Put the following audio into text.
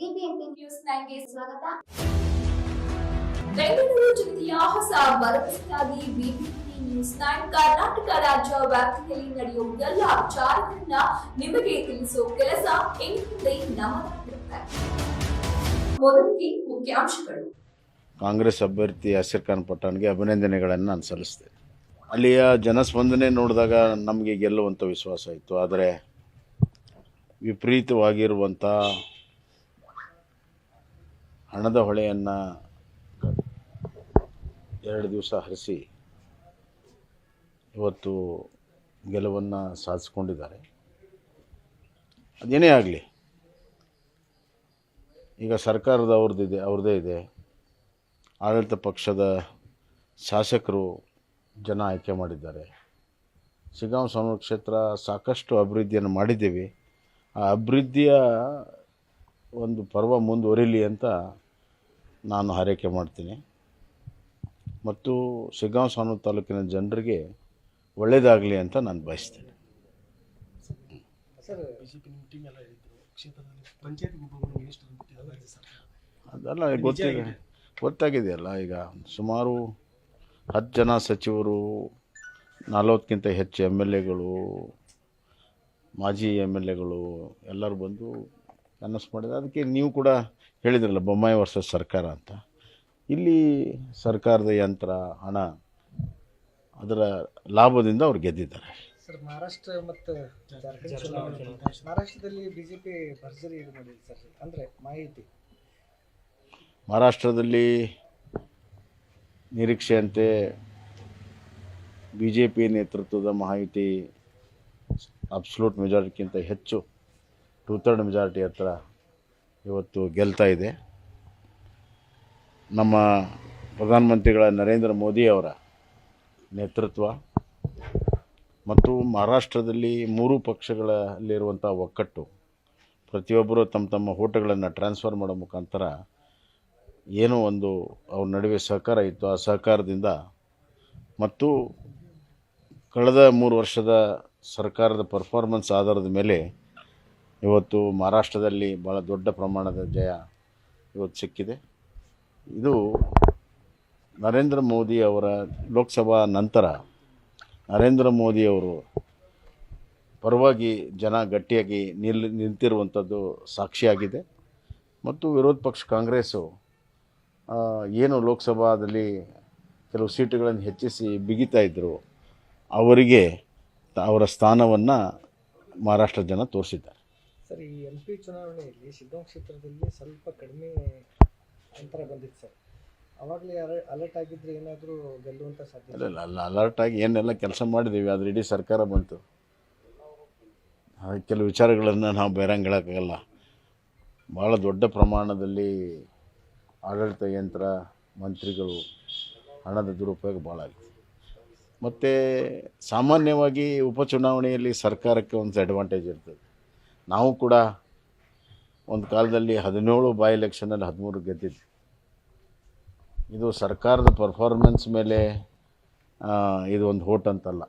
BBMP news ನೈನ್ಗೆ ಸ್ವಾಗತ. ಬೆಂಗಳೂರು ಜಿಲ್ಲೆಯ ಹೊಸ ಭರವಸೆಯಾಗಿ ಬಿಬಿಎಂಪಿ ನ್ಯೂಸ್ ನೈನ್ ಕರ್ನಾಟಕ ರಾಜ್ಯ ವ್ಯಾಪ್ತಿಯಲ್ಲಿ ನಡೆಯುವ ಎಲ್ಲ ವಿಚಾರಗಳನ್ನ ನಿಮಗೆ ತಿಳಿಸುವ ಕೆಲಸ ಇನ್ಮುಂದೆ ನಮ್ಮದಾಗಿರುತ್ತೆ ಮೊದಲಿಗೆ ಮುಖ್ಯಾಂಶಗಳು. ಕಾಂಗ್ರೆಸ್ ಅಭ್ಯರ್ಥಿ ಹಸಿರ್ ಖಾನ್ ಪಠಾಣ್ಗೆ ಅಭಿನಂದನೆಗಳನ್ನು ನಾನು ಸಲ್ಲಿಸ್ತೇನೆ. ಅಲ್ಲಿಯ ಜನಸ್ಪಂದನೆ ನೋಡಿದಾಗ ನಮಗೆ ಗೆಲ್ಲುವಂಥ ವಿಶ್ವಾಸ ಇತ್ತು. ಆದರೆ ವಿಪರೀತವಾಗಿರುವಂಥ ಹಣದ ಹೊಳೆಯನ್ನು ಎರಡು ದಿವಸ ಹರಿಸಿ ಇವತ್ತು ಗೆಲುವನ್ನು ಸಾಧಿಸ್ಕೊಂಡಿದ್ದಾರೆ. ಅದೇನೇ ಆಗಲಿ, ಈಗ ಸರ್ಕಾರದ ಅವ್ರದ್ದಿದೆ ಅವ್ರದ್ದೇ ಇದೆ. ಆಡಳಿತ ಪಕ್ಷದ ಶಾಸಕರು ಜನ ಆಯ್ಕೆ ಮಾಡಿದ್ದಾರೆ. ಶಿಗಾಂವ್ ಸೋಮವಾರ ಕ್ಷೇತ್ರ ಸಾಕಷ್ಟು ಅಭಿವೃದ್ಧಿಯನ್ನು ಮಾಡಿದ್ದೀವಿ. ಆ ಅಭಿವೃದ್ಧಿಯ ಒಂದು ಪರ್ವ ಮುಂದುವರಿಲಿ ಅಂತ ನಾನು ಹಾರೈಕೆ ಮಾಡ್ತೀನಿ. ಮತ್ತು ಶಿಗಾಂವ್ ಸಾನು ತಾಲೂಕಿನ ಜನರಿಗೆ ಒಳ್ಳೆಯದಾಗಲಿ ಅಂತ ನಾನು ಬಯಸ್ತೇನೆ. ಅದೆಲ್ಲ ಗೊತ್ತಿದೆ. ಗೊತ್ತಾಗಿದೆಯಲ್ಲ ಈಗ ಸುಮಾರು ಹತ್ತು ಜನ ಸಚಿವರು ನಲವತ್ತಕ್ಕಿಂತ ಹೆಚ್ಚು ಎಂ ಎಲ್ ಎಗಳು ಮಾಜಿ ಎಂ ಎಲ್ ಎಗಳು ಎಲ್ಲರೂ ಬಂದು ಅನೌನ್ಸ್ ಮಾಡಿದೆ ಅದಕ್ಕೆ ನೀವು ಕೂಡ ಹೇಳಿದ್ರಲ್ಲ ಬೊಮ್ಮಾಯಿ ವರ್ಷದ ಸರ್ಕಾರ ಅಂತ. ಇಲ್ಲಿ ಸರ್ಕಾರದ ಯಂತ್ರ ಹಣ ಅದರ ಲಾಭದಿಂದ ಅವ್ರು ಗೆದ್ದಿದ್ದಾರೆ. ಸರ್ ಮಹಾರಾಷ್ಟ್ರ ಮತ್ತು ಮಹಾರಾಷ್ಟ್ರದಲ್ಲಿ ಬಿಜೆಪಿ ಭರ್ಜರಿ ಇದು ಮಾಡಿದೆ ಸರ್ ಅಂದ್ರೆ ಮಾಹಿತಿ. ಮಹಾರಾಷ್ಟ್ರದಲ್ಲಿ ನಿರೀಕ್ಷೆಯಂತೆ ಬಿ ಜೆ ಪಿ ನೇತೃತ್ವದ ಮಾಹಿತಿ ಅಬ್ಸಲ್ಯೂಟ್ ಮೆಜಾರಿಟಿಗಿಂತ ಹೆಚ್ಚು. ಟೂ ಥರ್ಡ್ ಮೆಜಾರಿಟಿ ಹತ್ರ ಇವತ್ತು ಗೆಲ್ತಾ ಇದೆ. ನಮ್ಮ ಪ್ರಧಾನಮಂತ್ರಿಗಳ ನರೇಂದ್ರ ಮೋದಿ ಅವರ ನೇತೃತ್ವ ಮತ್ತು ಮಹಾರಾಷ್ಟ್ರದಲ್ಲಿ ಮೂರು ಪಕ್ಷಗಳಲ್ಲಿರುವಂಥ ಒಕ್ಕಟ್ಟು, ಪ್ರತಿಯೊಬ್ಬರು ತಮ್ಮ ತಮ್ಮ ಹೋಟೆಗಳನ್ನು ಟ್ರಾನ್ಸ್ಫರ್ ಮಾಡೋ ಮುಖಾಂತರ ಏನೋ ಒಂದು ಅವ್ರ ನಡುವೆ ಸಹಕಾರ ಇತ್ತು. ಆ ಸಹಕಾರದಿಂದ ಮತ್ತು ಕಳೆದ ಮೂರು ವರ್ಷದ ಸರ್ಕಾರದ ಪರ್ಫಾರ್ಮೆನ್ಸ್ ಆಧಾರದ ಮೇಲೆ ಇವತ್ತು ಮಹಾರಾಷ್ಟ್ರದಲ್ಲಿ ಭಾಳ ದೊಡ್ಡ ಪ್ರಮಾಣದ ಜಯ ಇವತ್ತು ಸಿಕ್ಕಿದೆ. ಇದು ನರೇಂದ್ರ ಮೋದಿ ಅವರ ಲೋಕಸಭಾ ನಂತರ ನರೇಂದ್ರ ಮೋದಿಯವರು ಪರವಾಗಿ ಜನ ಗಟ್ಟಿಯಾಗಿ ನಿಲ್, ನಿಂತಿರುವಂಥದ್ದು ಸಾಕ್ಷಿಯಾಗಿದೆ. ಮತ್ತು ವಿರೋಧ ಪಕ್ಷ ಕಾಂಗ್ರೆಸ್ಸು ಏನು ಲೋಕಸಭಾದಲ್ಲಿ ಕೆಲವು ಸೀಟುಗಳನ್ನು ಹೆಚ್ಚಿಸಿ ಬಿಗಿತಾ ಇದ್ದರು ಅವರಿಗೆ ಅವರ ಸ್ಥಾನವನ್ನು ಮಹಾರಾಷ್ಟ್ರ ಜನ ತೋರಿಸಿದ್ದಾರೆ. ಸರ್, ಈ ಎಂ ಪಿ ಚುನಾವಣೆಯಲ್ಲಿ ಶಿಗ್ಗಾಂವ್ ಕ್ಷೇತ್ರದಲ್ಲಿ ಸ್ವಲ್ಪ ಕಡಿಮೆ ಅಂತರ ಬಂದಿತ್ತು ಸರ್. ಅವಾಗಲೇ ಅಲರ್ಟ್ ಆಗಿದ್ರೆ ಏನಾದರೂ ಗೆಲ್ಲುವಂಥ ಸಾಧ್ಯತೆ ಅಲ್ಲ ಅಲ್ಲ ಅಲರ್ಟಾಗಿ ಏನೆಲ್ಲ ಕೆಲಸ ಮಾಡಿದ್ದೀವಿ ಆದರೆ ಇಡೀ ಸರ್ಕಾರ ಬಂತು. ಕೆಲವು ವಿಚಾರಗಳನ್ನು ನಾವು ಬೇರಂಗೆ ಹೇಳೋಕ್ಕಾಗಲ್ಲ ಭಾಳ ದೊಡ್ಡ ಪ್ರಮಾಣದಲ್ಲಿ ಆಡಳಿತ ಯಂತ್ರ, ಮಂತ್ರಿಗಳು ಹಣದ ದುರುಪಯೋಗ ಭಾಳ ಆಗಿದೆ. ಮತ್ತು ಸಾಮಾನ್ಯವಾಗಿ ಉಪಚುನಾವಣೆಯಲ್ಲಿ ಸರ್ಕಾರಕ್ಕೆ ಒಂದು ಅಡ್ವಾಂಟೇಜ್ ಇರ್ತದೆ. ನಾವು ಕೂಡ ಒಂದು ಕಾಲದಲ್ಲಿ ಹದಿನೇಳು ಬೈ ಎಲೆಕ್ಷನಲ್ಲಿ ಹದಿಮೂರು ಗೆದ್ದಿದ್ವಿ. ಇದು ಸರ್ಕಾರದ ಪರ್ಫಾರ್ಮೆನ್ಸ್ ಮೇಲೆ ಇದು ಒಂದು ಹೋಟ್ ಅಂತಲ್ಲ.